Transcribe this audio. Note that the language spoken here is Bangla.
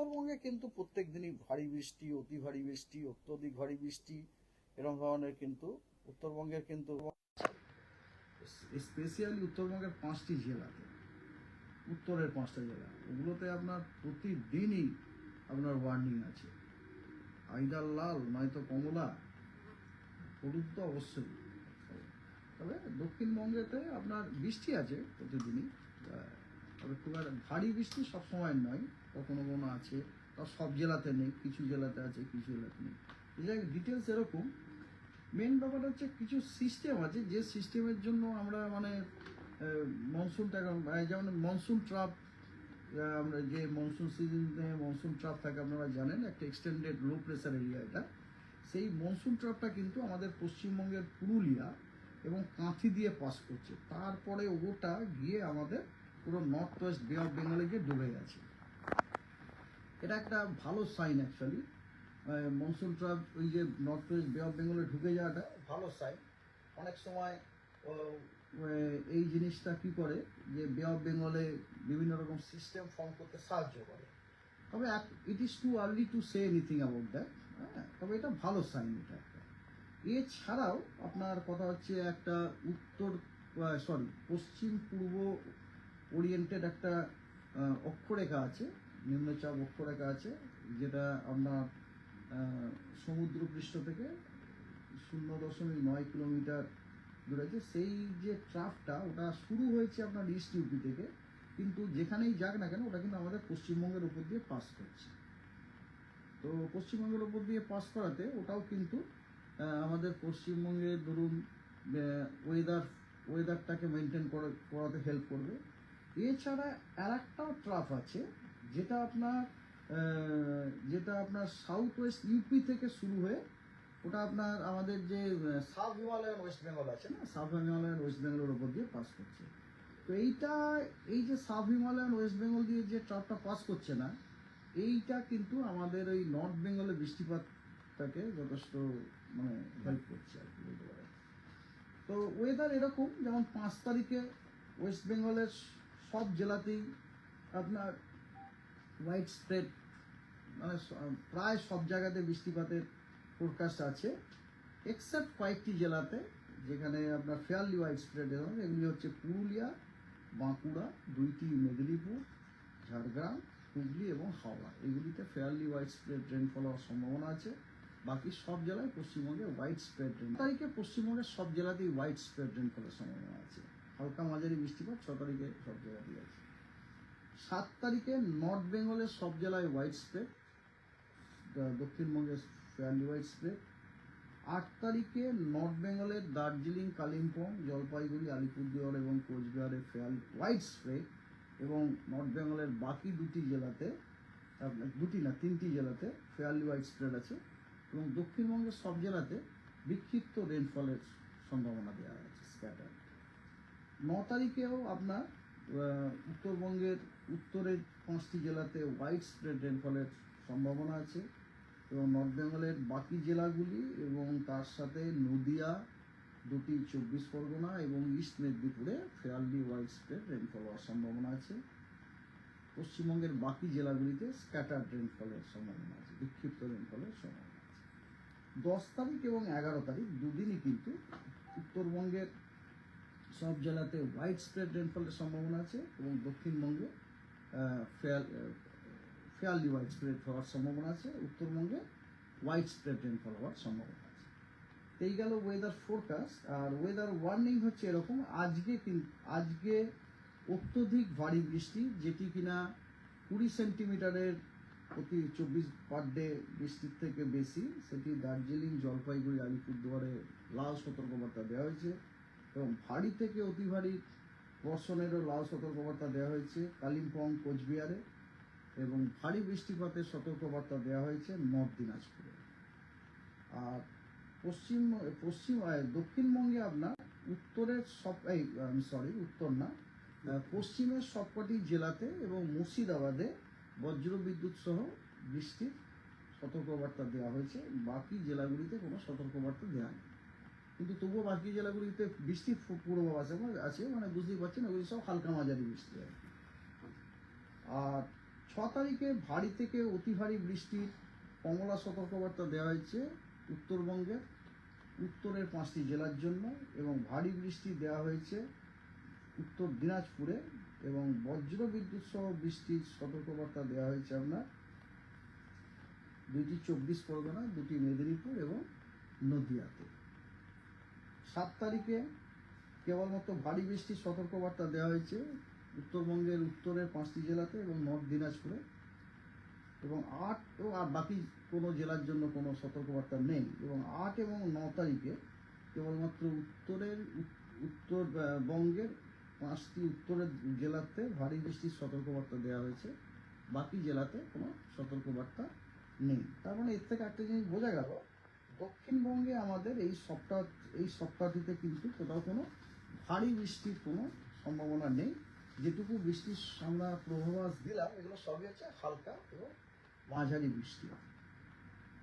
উত্তরবঙ্গে কিন্তু প্রত্যেক দিনই ভারী বৃষ্টি, অতি ভারী বৃষ্টি, অত্যধিক ভারী বৃষ্টি এরকম ধরনের কিন্তু উত্তরবঙ্গের কিন্তু স্পেশালি উত্তরবঙ্গের পাঁচটি জেলাতে, উত্তরের পাঁচটা জেলা। ওগুলোতে আপনার প্রতিদিনই আপনার ওয়ার্নিং আছে। আইদার লাল, নয়তো কমলা, হলুদ তো অবশ্যই। তবে দক্ষিণবঙ্গেতে আপনার বৃষ্টি আছে প্রতিদিনই তবে খুব একটা ভারী বৃষ্টি সবসময় নয়। কখনো কখনো আছে। তা সব জেলাতে নেই, কিছু জেলাতে আছে, কিছু জেলাতে নেই। জায়গায় ডিটেলস এরকম। মেন ব্যাপারটা হচ্ছে কিছু সিস্টেম আছে, যে সিস্টেমের জন্য আমরা মানে মনসুনটাকে যেমন মনসুন ট্রাপ আমরা যে মনসুন সিজনে মনসুন ট্রাপ থাকে, আপনারা জানেন, একটা এক্সটেন্ডেড লো প্রেসার এরিয়া এটা। সেই মনসুন ট্রাপটা কিন্তু আমাদের পশ্চিমবঙ্গের পুরুলিয়া এবং কাঁথি দিয়ে পাস করছে। তারপরে ওটা গিয়ে আমাদের পুরো নর্থ ওয়েস্ট বে অফ বেঙ্গলে গিয়ে ডুবে গেছে। এটা একটা ভালো সাইন অ্যাকচুয়ালি মনসুন ট্রাপ ওই যে নর্থ ওয়েস্ট বে অফ বেঙ্গলে ঢুকে যাওয়াটা ভালো সাইন অনেক সময় এই জিনিসটা কি করে যে বে অফ বেঙ্গলে বিভিন্ন রকম সিস্টেম ফর্ম করতে সাহায্য করে। তবে it is too early to say anything about that হ্যাঁ তবে এটা ভালো সাইন এটা একটা। এছাড়াও আপনার কথা হচ্ছে একটা উত্তর সরি পশ্চিম, পূর্ব ওরিয়েন্টেড একটা অক্ষরেখা আছে, নিম্নচাপ অক্ষরেখা আছে, যেটা আপনার সমুদ্রপৃষ্ঠ থেকে শূন্য দশমিক নয় কিলোমিটার দূরে আছে। সেই যে ট্রাফটা, ওটা শুরু হয়েছে আপনার ইস্ট ইউপি থেকে, কিন্তু যেখানেই যাক না কেন, ওটা কিন্তু আমাদের পশ্চিমবঙ্গের উপর দিয়ে পাস করছে। তো পশ্চিমবঙ্গের উপর দিয়ে পাস করাতে, ওটাও কিন্তু আমাদের পশ্চিমবঙ্গে ধরুন ওয়েদার ওয়েদারটাকে মেনটেন করাতে হেল্প করবে। এছাড়া আর একটাও ট্রাফ আছে, যেটা আপনার যেটা আপনার সাউথ ওয়েস্ট ইউপি থেকে শুরু হয়ে, ওটা আপনার আমাদের যে সাব হিমালয়ান ওয়েস্ট বেঙ্গল আছে না? সাব হিমালয়ান ওয়েস্ট বেঙ্গলের উপর দিয়ে পাস করছে। তো এইটা, এই যে সাব হিমালয়ান ওয়েস্ট বেঙ্গল দিয়ে যে ট্রাফটা পাস করছে না, এইটা কিন্তু আমাদের ওই নর্থ বেঙ্গলে বৃষ্টিপাতটাকে যথেষ্ট মানে হেল্প করছে আর কি বলতে পারেন। তো ওয়েদার এরকম, যেমন পাঁচ তারিখে ওয়েস্ট বেঙ্গলের সব জেলাতেই আপনার হোয়াইট স্প্রেড মানে প্রায় সব জায়গাতে বৃষ্টিপাতের ফোরকাস্ট আছে এক্সেপ্ট কয়েকটি জেলাতে, যেখানে আপনার ফেয়ারলি হোয়াইট স্প্রেড এগুলি হচ্ছে পুরুলিয়া, বাঁকুড়া, দুইটি মেদিনীপুর, ঝাড়গ্রাম, হুগলি এবং হাওড়া। এগুলিতে ফেয়ারলি হোয়াইট স্প্রেড রেনফল হওয়ার সম্ভাবনা আছে। বাকি সব জেলায় পশ্চিমবঙ্গে হোয়াইট স্প্রেড রেন তারিখে পশ্চিমবঙ্গের সব জেলাতেই হোয়াইট স্প্রেড রেনফলের সম্ভাবনা আছে। হালকা মাঝারি বৃষ্টিপাত, ছ তারিখে সব জায়গাতেই আছে। সাত তারিখে নর্থ বেঙ্গলের সব জেলায় হোয়াইট স্প্রেড দক্ষিণবঙ্গে ফেয়ারলি হোয়াইট স্প্রেড আট তারিখে নর্থ বেঙ্গলের দার্জিলিং, কালিম্পং, জলপাইগুড়ি, আলিপুরদুয়ার এবং কোচবিহারে ফেয়ার হোয়াইট স্প্রেড এবং নর্থ বেঙ্গলের বাকি দুটি জেলাতে দুটি না, তিনটি জেলাতে ফেয়ারলি হোয়াইট স্প্রেড আছে এবং দক্ষিণবঙ্গের সব জেলাতে বিক্ষিপ্ত রেনফলের সম্ভাবনা দেওয়া আছে স্ক্যাটার ন তারিখেও আপনার উত্তরবঙ্গের উত্তরের পাঁচটি জেলাতে হোয়াইট স্প্রেড রেনফলের সম্ভাবনা আছে এবং নর্থ বেঙ্গলের বাকি জেলাগুলি এবং তার সাথে নদিয়া দুটি চব্বিশ পরগনা এবং ইস্ট মেদিনীপুরে ফেয়ারলি হোয়াইট স্প্রেড রেনফল হওয়ার সম্ভাবনা আছে। পশ্চিমবঙ্গের বাকি জেলাগুলিতে স্ক্যাটার রেনফলের সম্ভাবনা আছে, বিক্ষিপ্ত রেনফলের সম্ভাবনা আছে। দশ তারিখ এবং এগারো তারিখ দুদিনই কিন্তু উত্তরবঙ্গের সব জেলাতে হোয়াইট স্প্রেড রেনফলের সম্ভাবনা আছে এবং দক্ষিণবঙ্গে ফেয়ার ফেয়ারলি হোয়াইট স্প্রেড হওয়ার সম্ভাবনা আছে। উত্তরবঙ্গে হোয়াইট স্প্রেড রেনফল হওয়ার সম্ভাবনা আছে। এই গেল ওয়েদার ফোরকাস্ট আর ওয়েদার ওয়ার্নিং হচ্ছে এরকম, আজকে আজকে অত্যধিক ভারী বৃষ্টি, যেটি কিনা কুড়ি সেন্টিমিটারের প্রতি চব্বিশ পার ডে বৃষ্টির থেকে বেশি। সেটি দার্জিলিং, জলপাইগুড়ি, আলিপুরদুয়ারে লাল সতর্কবার্তা দেওয়া হয়েছে। এবং ভারী থেকে অতি ভারী বর্ষণেরও লাল সতর্কবার্তা দেওয়া হয়েছে কালিম্পং, কোচবিহারে এবং ভারী বৃষ্টিপাতের সতর্কবার্তা দেওয়া হয়েছে নর্থ দিনাজপুরে। আর পশ্চিম পশ্চিম দক্ষিণবঙ্গে আপনার উত্তরের সব, এই সরি উত্তর না পশ্চিমের সবকটি জেলাতে এবং মুর্শিদাবাদে বজ্র বিদ্যুৎ সহ বৃষ্টির সতর্কবার্তা দেওয়া হয়েছে। বাকি জেলাগুলিতে কোনো সতর্কবার্তা দেওয়া নেই। কিন্তু তবুও বাকি জেলাগুলিতে বৃষ্টির পূ- পূর্বাভাস আছে আছে মানে বুঝতেই পারছেন ওগুলি সব হালকা মাঝারি বৃষ্টি আর আর ছ তারিখে ভারী থেকে অতি ভারী বৃষ্টির কমলা সতর্কবার্তা দেওয়া হয়েছে উত্তরবঙ্গের উত্তরের পাঁচটি জেলার জন্য এবং ভারী বৃষ্টি দেওয়া হয়েছে উত্তর দিনাজপুরে এবং বজ্র বিদ্যুৎ সহ বৃষ্টির সতর্কবার্তা দেওয়া হয়েছে আপনার। দুইটি চব্বিশ পরগনা, দুটি মেদিনীপুর এবং নদিয়াতে। সাত তারিখে কেবলমাত্র ভারী বৃষ্টির সতর্কবার্তা দেওয়া হয়েছে উত্তরবঙ্গের উত্তরের পাঁচটি জেলাতে এবং নর্থ দিনাজপুরে। এবং আট ও আর বাকি কোনো জেলার জন্য কোনো সতর্কবার্তা নেই। এবং আট এবং ন তারিখে কেবলমাত্র উত্তরের উত- উত্তরবঙ্গের পাঁচটি উত্তরের জেলাতে ভারী বৃষ্টির সতর্কবার্তা দেওয়া হয়েছে। বাকি জেলাতে কোনো সতর্কবার্তা নেই। তার মানে এর থেকে একটা জিনিস বোঝা গেল দক্ষিণবঙ্গে আমাদের এই সপ্তাহ, এই সপ্তাহটিতে কিন্তু কোথাও কোনো ভারী বৃষ্টির কোনো সম্ভাবনা নেই। যেটুকু বৃষ্টির আমরা পূর্বাভাস দিলাম, এগুলো সবই হচ্ছে হালকা এবং মাঝারি বৃষ্টি।